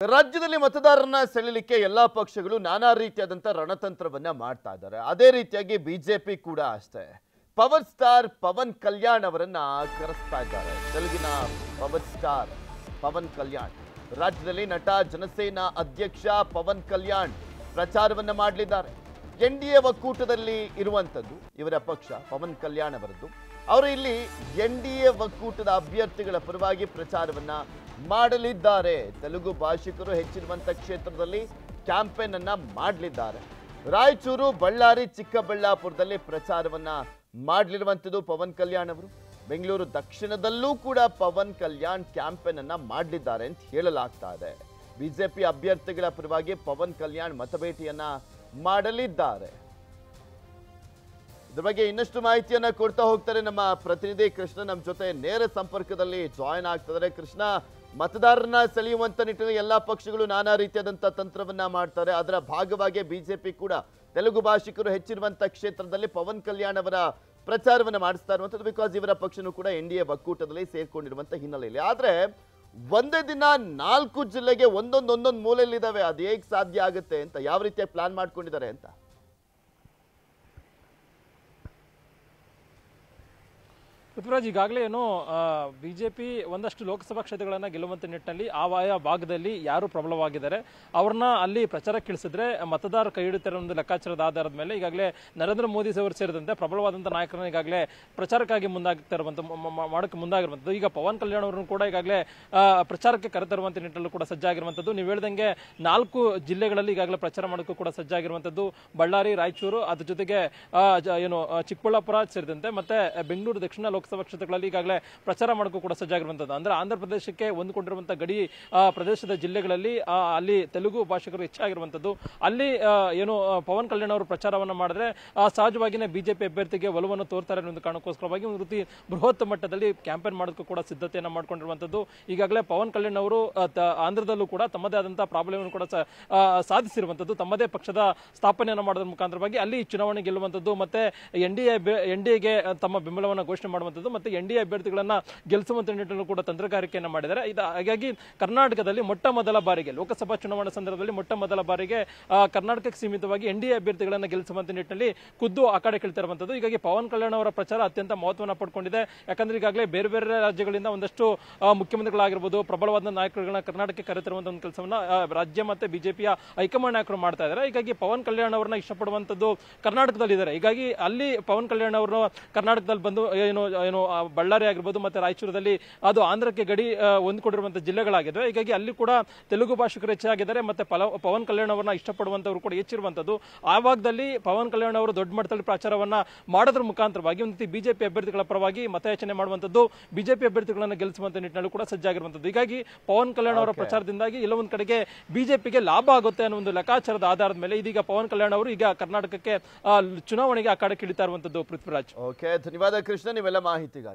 ರಾಜ್ಯದಲ್ಲಿ ಮತದಾರರನ್ನ ಸೆಳೆಯಲಿಕ್ಕೆ ಎಲ್ಲಾ ಪಕ್ಷಗಳು ನಾನಾ ರೀತಿಯಾದಂತ ರಣತಂತ್ರವನ್ನ ಮಾಡ್ತಾ ಇದ್ದಾರೆ. ಅದೇ ರೀತಿಯಾಗಿ ಬಿಜೆಪಿ ಕೂಡ ಅಷ್ಟೇ. ಪವರ್ ಸ್ಟಾರ್ ಪವನ್ ಕಲ್ಯಾಣ್ ಅವರನ್ನ ಕರೆಸ್ತಾ ಇದ್ದಾರೆ. ತೆಲುಗಿನ ಪವರ್ ಸ್ಟಾರ್ ಪವನ್ ಕಲ್ಯಾಣ್. ರಾಜ್ಯದಲ್ಲಿ ನಟ, ಜನಸೇನಾ ಅಧ್ಯಕ್ಷ ಪವನ್ ಕಲ್ಯಾಣ್ ಪ್ರಚಾರವನ್ನ ಮಾಡಲಿದ್ದಾರೆ. ಎನ್ ಡಿ ಎ ಒಕ್ಕೂಟದಲ್ಲಿ ಇರುವಂತದ್ದು ಇವರ ಪಕ್ಷ, ಪವನ್ ಕಲ್ಯಾಣ್ ಅವರದ್ದು. ಅವರು ಇಲ್ಲಿ ಎನ್ ಡಿ ಎ ಒಕ್ಕೂಟದ ಅಭ್ಯರ್ಥಿಗಳ ಪರವಾಗಿ ಪ್ರಚಾರವನ್ನ ಮಾಡಲಿದ್ದಾರೆ. ತೆಲುಗು ಭಾಷಿಕರು ಹೆಚ್ಚಿರುವಂತ ಕ್ಷೇತ್ರದಲ್ಲಿ ಕ್ಯಾಂಪೇನ್ ಅನ್ನ ಮಾಡಲಿದ್ದಾರೆ. ರಾಯಚೂರು, ಬಳ್ಳಾರಿ, ಚಿಕ್ಕಬಳ್ಳಾಪುರದಲ್ಲಿ ಪ್ರಚಾರವನ್ನ ಮಾಡಲಿರುವಂಥದ್ದು ಪವನ್ ಕಲ್ಯಾಣ್ ಅವರು. ಬೆಂಗಳೂರು ದಕ್ಷಿಣದಲ್ಲೂ ಕೂಡ ಪವನ್ ಕಲ್ಯಾಣ್ ಕ್ಯಾಂಪೇನ್ ಅನ್ನ ಮಾಡಲಿದ್ದಾರೆ ಅಂತ ಹೇಳಲಾಗ್ತಾ ಇದೆ. ಬಿಜೆಪಿ ಅಭ್ಯರ್ಥಿಗಳ ಪರವಾಗಿ ಪವನ್ ಕಲ್ಯಾಣ್ ಮತಭೇಟಿಯನ್ನ ಮಾಡಲಿದ್ದಾರೆ. ಇದ್ರ ಬಗ್ಗೆ ಇನ್ನಷ್ಟು ಮಾಹಿತಿಯನ್ನ ಕೊಡ್ತಾ ಹೋಗ್ತಾರೆ ನಮ್ಮ ಪ್ರತಿನಿಧಿ ಕೃಷ್ಣ. ನಮ್ಮ ಜೊತೆ ನೇರ ಸಂಪರ್ಕದಲ್ಲಿ ಜಾಯಿನ್ ಆಗ್ತಿದ್ದಾರೆ ಕೃಷ್ಣ ಮತದಾರರನ್ನ ಸೆಳೆಯುವಂತ ನಿಟ್ಟಿನಲ್ಲಿ ಎಲ್ಲಾ ಪಕ್ಷಗಳು ನಾನಾ ರೀತಿಯಾದಂತ ತಂತ್ರವನ್ನ ಮಾಡ್ತಾರೆ. ಅದರ ಭಾಗವಾಗಿ ಬಿಜೆಪಿ ಕೂಡ ತೆಲುಗು ಭಾಷಿಕರು ಹೆಚ್ಚಿರುವಂತ ಕ್ಷೇತ್ರದಲ್ಲಿ ಪವನ್ ಕಲ್ಯಾಣ್ ಅವರ ಪ್ರಚಾರವನ್ನು ಮಾಡಿಸ್ತಾ ಇರುವಂತದ್ದು ಬಿಕಾಸ್ ಇವರ ಪಕ್ಷನೂ ಕೂಡ ಎನ್ ಡಿ ಎ ಒಕ್ಕೂಟದಲ್ಲಿ ಸೇರ್ಕೊಂಡಿರುವಂತ ಹಿನ್ನೆಲೆಯಲ್ಲಿ. ಆದ್ರೆ ಒಂದೇ ದಿನ ನಾಲ್ಕು ಜಿಲ್ಲೆಗೆ ಒಂದೊಂದು ಒಂದೊಂದು ಮೂಲೆಯಲ್ಲಿದ್ದಾವೆ. ಅದು ಹೇಗೆ ಸಾಧ್ಯ ಆಗುತ್ತೆ ಅಂತ ಯಾವ ರೀತಿಯ ಪ್ಲಾನ್ ಮಾಡ್ಕೊಂಡಿದ್ದಾರೆ ಅಂತ? ಪೃಥ್ವಿರಾಜ್, ಈಗಾಗಲೇ ಏನು ಪಿ ಒಂದಷ್ಟು ಲೋಕಸಭಾ ಕ್ಷೇತ್ರಗಳನ್ನು ಗೆಲ್ಲುವಂಥ ನಿಟ್ಟಿನಲ್ಲಿ ಆಯಾ ಭಾಗದಲ್ಲಿ ಯಾರು ಪ್ರಬಲವಾಗಿದ್ದಾರೆ, ಅವ್ರನ್ನ ಅಲ್ಲಿ ಪ್ರಚಾರ ಕಿಳಿಸಿದ್ರೆ ಮತದಾರ ಕೈ ಹಿಡಿತಾರೆ ಒಂದು ಲೆಕ್ಕಾಚಾರದ ಆಧಾರದ ಮೇಲೆ ಈಗಾಗಲೇ ನರೇಂದ್ರ ಮೋದಿ ಅವರು ಸೇರಿದಂತೆ ಪ್ರಬಲವಾದಂಥ ನಾಯಕರನ್ನ ಈಗಾಗಲೇ ಪ್ರಚಾರಕ್ಕಾಗಿ ಮುಂದಾಗ್ತಾ ಇರುವಂಥ ಮಾಡೋಕ್ಕೆ ಮುಂದಾಗಿರುವಂಥದ್ದು ಈಗ ಪವನ್ ಕಲ್ಯಾಣ್ ಅವರನ್ನು ಕೂಡ ಈಗಾಗಲೇ ಪ್ರಚಾರಕ್ಕೆ ಕರೆತರುವಂಥ ನಿಟ್ಟಿನಲ್ಲೂ ಕೂಡ ಸಜ್ಜಾಗಿರುವಂಥದ್ದು ನೀವು ಹೇಳ್ದಂಗೆ ನಾಲ್ಕು ಜಿಲ್ಲೆಗಳಲ್ಲಿ ಈಗಾಗಲೇ ಪ್ರಚಾರ ಮಾಡೋಕ್ಕೂ ಕೂಡ ಸಜ್ಜಾಗಿರುವಂಥದ್ದು ಬಳ್ಳಾರಿ, ರಾಯಚೂರು, ಅದ್ರ ಜೊತೆಗೆ ಜ- ಏನು, ಚಿಕ್ಕಬಳ್ಳಾಪುರ ಸೇರಿದಂತೆ ಮತ್ತೆ ಬೆಂಗಳೂರು, ದಕ್ಷಿಣ ಲೋಕಸಭಾ ಕ್ಷೇತ್ರಗಳಲ್ಲಿ ಈಗಾಗಲೇ ಪ್ರಚಾರ ಮಾಡೋಕ್ಕೂ ಕೂಡ ಸಜ್ಜಾಗಿರುವಂಥದ್ದು ಅಂದ್ರೆ ಆಂಧ್ರ ಪ್ರದೇಶಕ್ಕೆ ಹೊಂದಿಕೊಂಡಿರುವಂಥ ಗಡಿ ಪ್ರದೇಶದ ಜಿಲ್ಲೆಗಳಲ್ಲಿ ಅಲ್ಲಿ ತೆಲುಗು ಭಾಷಿಕರು ಹೆಚ್ಚಾಗಿರುವಂಥದ್ದು ಅಲ್ಲಿ ಏನು ಪವನ್ ಕಲ್ಯಾಣ್ ಅವರು ಪ್ರಚಾರವನ್ನ ಮಾಡಿದ್ರೆ ಆ, ಸಹಜವಾಗಿಯೇ ಬಿಜೆಪಿ ಅಭ್ಯರ್ಥಿಗೆ ಒಲವನ್ನು ತೋರ್ತಾರೆ ಅನ್ನೋ ಒಂದು ಕಾರಣಕ್ಕೋಸ್ಕರವಾಗಿ ಒಂದು ರೀತಿ ಬೃಹತ್ ಮಟ್ಟದಲ್ಲಿ ಕ್ಯಾಂಪೇನ್ ಮಾಡೋದಕ್ಕೂ ಕೂಡ ಸಿದ್ಧತೆಯನ್ನು ಮಾಡ್ಕೊಂಡಿರುವಂಥದ್ದು ಈಗಾಗಲೇ ಪವನ್ ಕಲ್ಯಾಣ್ ಅವರು ಆಂಧ್ರದಲ್ಲೂ ಕೂಡ ತಮ್ಮದೇ ಆದಂತಹ ಪ್ರಾಬ್ಲಮ್ ಕೂಡ ಸಾಧಿಸಿರುವಂಥದ್ದು ತಮ್ಮದೇ ಪಕ್ಷದ ಸ್ಥಾಪನೆಯನ್ನು ಮಾಡೋದ್ರ ಮುಖಾಂತರವಾಗಿ ಅಲ್ಲಿ ಚುನಾವಣೆ ಗೆಲ್ಲುವಂಥದ್ದು ಮತ್ತೆ ಎನ್ ಡಿ ಎನ್ ಡಿ ಎಗೆ ತಮ್ಮ ಬೆಂಬಲವನ್ನು ಘೋಷಣೆ ಮಾಡುವಂಥದ್ದು ಮತ್ತೆ ಎನ್ ಡಿ ಎ ಅಭ್ಯರ್ಥಿಗಳನ್ನ ಗೆಲ್ಲಿಸುವಂಥ ನಿಟ್ಟಿನಲ್ಲೂ ಕೂಡ ತಂತ್ರಗಾರಿಕೆಯನ್ನು ಮಾಡಿದ್ದಾರೆ. ಇದು, ಹಾಗಾಗಿ ಕರ್ನಾಟಕದಲ್ಲಿ ಮೊಟ್ಟ ಮೊದಲ ಬಾರಿಗೆ, ಲೋಕಸಭಾ ಚುನಾವಣಾ ಸಂದರ್ಭದಲ್ಲಿ ಮೊಟ್ಟ ಮೊದಲ ಬಾರಿಗೆ ಕರ್ನಾಟಕಕ್ಕೆ ಸೀಮಿತವಾಗಿ ಎನ್ ಡಿ ಎ ಅಭ್ಯರ್ಥಿಗಳನ್ನ ಗೆಲ್ಲಿಸುವಂಥ ನಿಟ್ಟಿನಲ್ಲಿ ಖುದ್ದು ಆ ಕಡೆ ಕೇಳ್ತಿರುವಂಥದ್ದು ಹೀಗಾಗಿ ಪವನ್ ಕಲ್ಯಾಣ್ ಅವರ ಪ್ರಚಾರ ಅತ್ಯಂತ ಮಹತ್ವವನ್ನು ಪಡ್ಕೊಂಡಿದೆ. ಯಾಕಂದ್ರೆ ಈಗಾಗಲೇ ಬೇರೆ ಬೇರೆ ರಾಜ್ಯಗಳಿಂದ ಒಂದಷ್ಟು ಮುಖ್ಯಮಂತ್ರಿಗಳಾಗಿರ್ಬೋದು, ಪ್ರಬಲವಾದ ನಾಯಕರುಗಳನ್ನ ಕರ್ನಾಟಕಕ್ಕೆ ಕರೆತರುವಂತ ಒಂದು ಕೆಲಸವನ್ನ ರಾಜ್ಯ ಮತ್ತೆ ಬಿಜೆಪಿಯ ಹೈಕಮಾಂಡ್ ನಾಯಕರು ಮಾಡ್ತಾ ಇದ್ದಾರೆ. ಹೀಗಾಗಿ ಪವನ್ ಕಲ್ಯಾಣ್ ಅವರನ್ನ ಇಷ್ಟಪಡುವಂತದ್ದು ಕರ್ನಾಟಕದಲ್ಲಿ ಇದ್ದಾರೆ ಹೀಗಾಗಿ ಅಲ್ಲಿ ಪವನ್ ಕಲ್ಯಾಣ್ ಅವರು ಕರ್ನಾಟಕದಲ್ಲಿ ಬಂದು, ಏನು ಏನು ಬಳ್ಳಾರಿ ಆಗಿರ್ಬೋದು ಮತ್ತೆ ರಾಯಚೂರದಲ್ಲಿ ಅದು ಆಂಧ್ರಕ್ಕೆ ಗಡಿ ಆ, ಜಿಲ್ಲೆಗಳಾಗಿದವೆ. ಹೀಗಾಗಿ ಅಲ್ಲಿ ಕೂಡ ತೆಲುಗು ಭಾಷಿಕರು ಹೆಚ್ಚಾಗಿದ್ದಾರೆ ಮತ್ತೆ ಪವನ್ ಕಲ್ಯಾಣ್ ಅವರನ್ನ ಇಷ್ಟಪಡುವಂತವರು ಕೂಡ ಹೆಚ್ಚಿರುವಂತದ್ದು. ಆ ಭಾಗದಲ್ಲಿ ಪವನ್ ಕಲ್ಯಾಣ್ ಅವರು ದೊಡ್ಡ ಮಟ್ಟದಲ್ಲಿ ಪ್ರಚಾರವನ್ನ ಮಾಡೋದ್ರ ಮುಖಾಂತರವಾಗಿ ಒಂದು ರೀತಿ ಬಿಜೆಪಿ ಅಭ್ಯರ್ಥಿಗಳ ಪರವಾಗಿ ಮತಯಾಚನೆ ಮಾಡುವಂತದ್ದು ಬಿಜೆಪಿ ಅಭ್ಯರ್ಥಿಗಳನ್ನು ಗೆಲ್ಲಿಸುವಂತ ನಿಟ್ಟಿನಲ್ಲಿ ಕೂಡ ಸಜ್ಜಾಗಿರುವಂತದ್ದು. ಹೀಗಾಗಿ ಪವನ್ ಕಲ್ಯಾಣ್ ಅವರ ಪ್ರಚಾರದಿಂದಾಗಿ ಎಲ್ಲ ಒಂದ್ ಕಡೆಗೆ ಬಿಜೆಪಿಗೆ ಲಾಭ ಆಗುತ್ತೆ ಅನ್ನೋ ಒಂದು ಲೆಕ್ಕಾಚಾರದ ಆಧಾರದ ಮೇಲೆ ಇದೀಗ ಪವನ್ ಕಲ್ಯಾಣ್ ಅವರು ಈಗ ಕರ್ನಾಟಕಕ್ಕೆ ಚುನಾವಣೆಗೆ ಆ ಕಡೆ ಇಳಿತಾ ಇರುವಂತದ್ದು ಪೃಥ್ವಿರಾಜ್. ಓಕೆ ಧನ್ಯವಾದ ಕೃಷ್ಣ. ನೀವೆಲ್ಲ हिते ॻाल्हि